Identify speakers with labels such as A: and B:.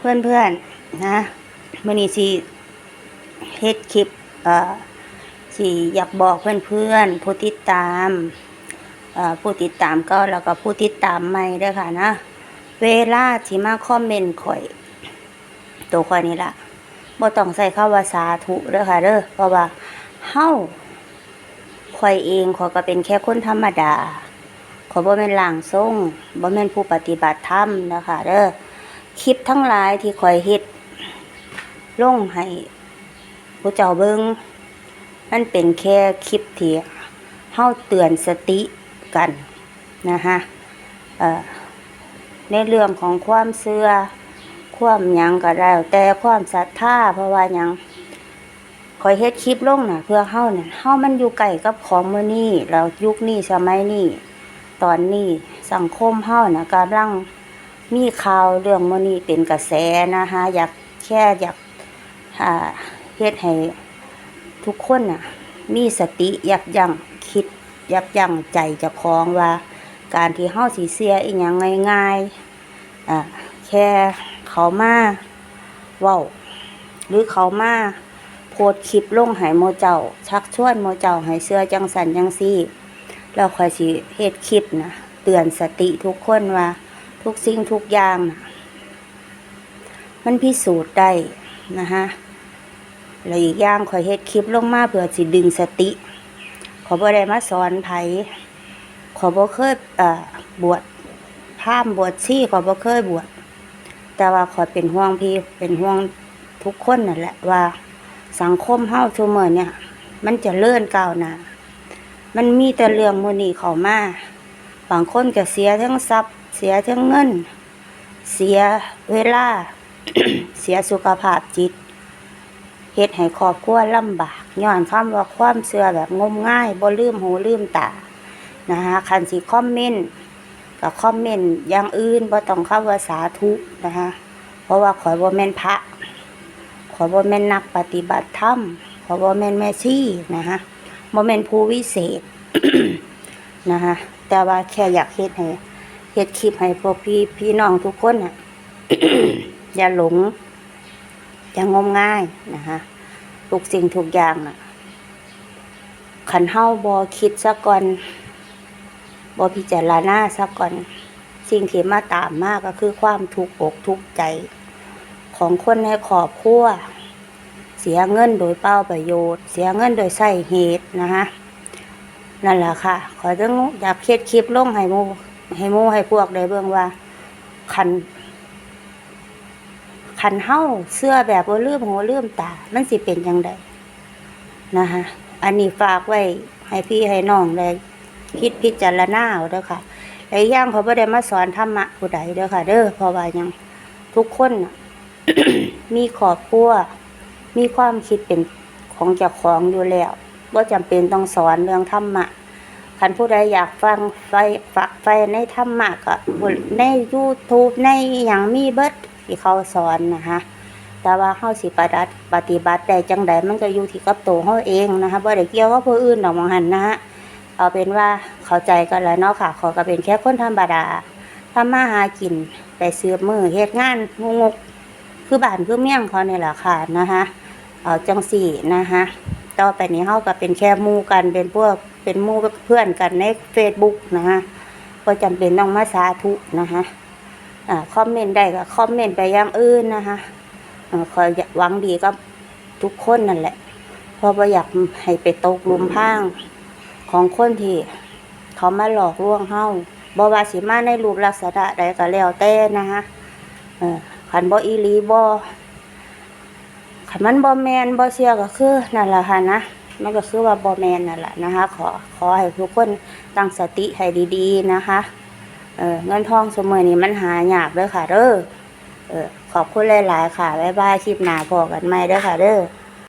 A: เพื่อนเพื่อนๆนะมื่อนี้สิเฮ็ดคลิปเอ่อสิอยากบอกเพื่อนเพื่อนผู้ติดตามเอ่อผู้ติดตามก็แล้วก็ผู้ติดตามใหม่ด้อค่ะนะ เวลาที่มาคอมเมนต์ข่อย ตัวข่อยนี่ล่ะบ่ต้องใส่คำว่าสาธุเด้อค่ะเด้อเพราะว่าเฮาข่อยเองข่อยก็เป็นแค่คนธรรมดาข่อยบ่แม่นล่างทรงบ่แม่นผู้ปฏิบัติธรรมนะคะเด้อ คลิปทั้งหลายที่คอยเฮ็ดลงให้ผู้เจ้าเบิงมันเป็นแค่คลิปที่เฮาเตือนสติกันนะฮะในเรื่องของความเชื่อความยังก็แล้แต่ความศรัทธาเพราะว่ายังคอยเฮ็ดคลิปลงน่ะ เพื่อเฮาเนี่ยเฮามันอยู่ใกล้กับของมื้อนี้แล้วยุคนี้สมัยนี้ตอนนี้สังคมเฮาน่ะกำลัง มีข่าวเรื่องมนี้เป็นกระแสนะคะอยากแค่อยากเฮ็ดให้ทุกคนน่ะ มีสติยับยั้งคิด ยับยั้งใจเจ้าของว่า การที่เฮาสิเสียอีหยังง่ายๆอ่าแค่เขามาเว้า หรือเขามาโพสต์คลิปลงให้โมเจ้า ชักชวนโมเจ้าให้เสื้อจังสันจังซี่ แล้วคอยสิเฮ็ดคลิปนะเตือนสติทุกคนว่า ทุกสิ่งทุกอย่าง มันพิสูจน์ได้นะฮะแล้วอีกอย่างขอยเฮ็ดคลิปลงมาเพื่อสิดึงสติ ขอบ่ได้มาสอนไผขอบ่เคยเอ่อบวชพรามบวชชีขอบ่เคยบวชแต่ว่าขอเป็นห่วงพี่เป็นห่วงทุกคนนั่นแหละว่าสังคมเฮาซุมื้อเนี่ย มันจะเลื่อนก้าวหน้ามันมีแต่เรื่องมือนีเข้ามาบางคนก็เสียทั้งทรัพย์ เสียทั้งเงิน เสียเวลา เสียสุขภาพจิตเฮ็ดให้ครอบครัวลำบากย้อนคำว่าความเชื่อแบบงมง่ายบ่ลืมหูลืมตานะคะคันสิคอมเมนต์ก็คอมเมนต์อย่างอื่นบ่ต้องคำว่าสาธุนะคะเพราะว่าข่อยบ่แม่นพระข่อยบ่แม่นนักปฏิบัติธรรมข่อยบ่แม่นแม่ชีนะคะบ่แม่นผู้วิเศษนะคะแต่ว่าแค่อยากเฮ็ดให้ เฮ็ดคลิปให้พวกพี่พี่น้องทุกคนน่ะอย่าหลงอย่างมง่ายนะคะทุกสิ่งทุกอย่างน่ะขันเฮาบอคิดซะก่อนบอพิจารณาซะก่อน สิ่งที่มาตามมาก็คือความทุกข์อกทุกข์ใจ ของคนในครอบครัวเสียเงินโดยเปล่าประโยชน์ เสียเงินโดยใส่เหตุนะคะนั่นแหละค่ะ ขอต้องอยากเฮ็ดคลิปลงให้หมู ให้หมู่ให้พวกได้เบิ่งว่า คัน คันเฮาเสื้อแบบบ่ลืมหูลืมตา มันสิเป็นจังไดนะคะอันนี้ฝากไว้ให้พี่ให้น้องได้คิดพิจารณาเอาเด้อค่ะและอีกอย่างเขาบ่ได้มาสอนธรรมะผู้ใดเด้อค่ะ เด้อเพราะว่ายังทุกคนมีครอบครัวมีความคิดเป็นของเจ้าของอยู่แล้วบ่จำเป็นต้องสอนเรื่องธรรมะ คันผู้ใดอยากฟังไฟฝักไฟในธรรมะก็ใน YouTube ในอย่างมีเบิดที่เขาสอนนะคะแต่ว่าเฮาสิปฏิบัติปฏิบัติได้จังใดมันก็อยู่ที่กับตัวเฮาเองนะคะบ่ได้เกี่ยวกับผู้อื่นดอกมองหันนะฮะเอาเป็นว่าเข้าใจกันแล้วเนาะค่ะขอก็เป็นแค่คนธรรมดาทำมาหากินได้ซื้อมือเฮ็ดงานงกคือบ้านคือเมี่ยงเขาเนี่ยแหละค่ะนะคะเอาจังสี่นะคะ ต่อไปนี้เฮาก็เป็นแค่มู่กันเป็นพวกเป็นมู่เพื่อนกันใน Facebook นะฮะก็จำเป็นต้องมาสาธุนะคะอ่าคอมเมนต์ได้ก็คอมเมนต์ไปอย่างอื่นนะคะอ่าคอยหวังดีกับทุกคนนั่นแหละเพราะว่าอยากให้ไปตกลุมพราง ของคนที่เขามาหลอกลวงเฮาบ่ว่าสิมาในรูปลักษณะใดก็แล้วแต่นะคะเออขันบ่อีลีบ่ ขันมันบอแมนบอเชียก็คือนั่นแหละค่ะนะมันก็คือว่าบอแมนนั่นแหละนะคะ ขอขอให้ทุกคนตั้งสติให้ดีๆนะคะเออเงินทองสมัยนี้มันหายากเด้อค่ะเด้อเออขอบคุณหลายๆค่ะบ๊ายบายคลิปหน้าพอกันใหม่เด้อค่ะเด้อ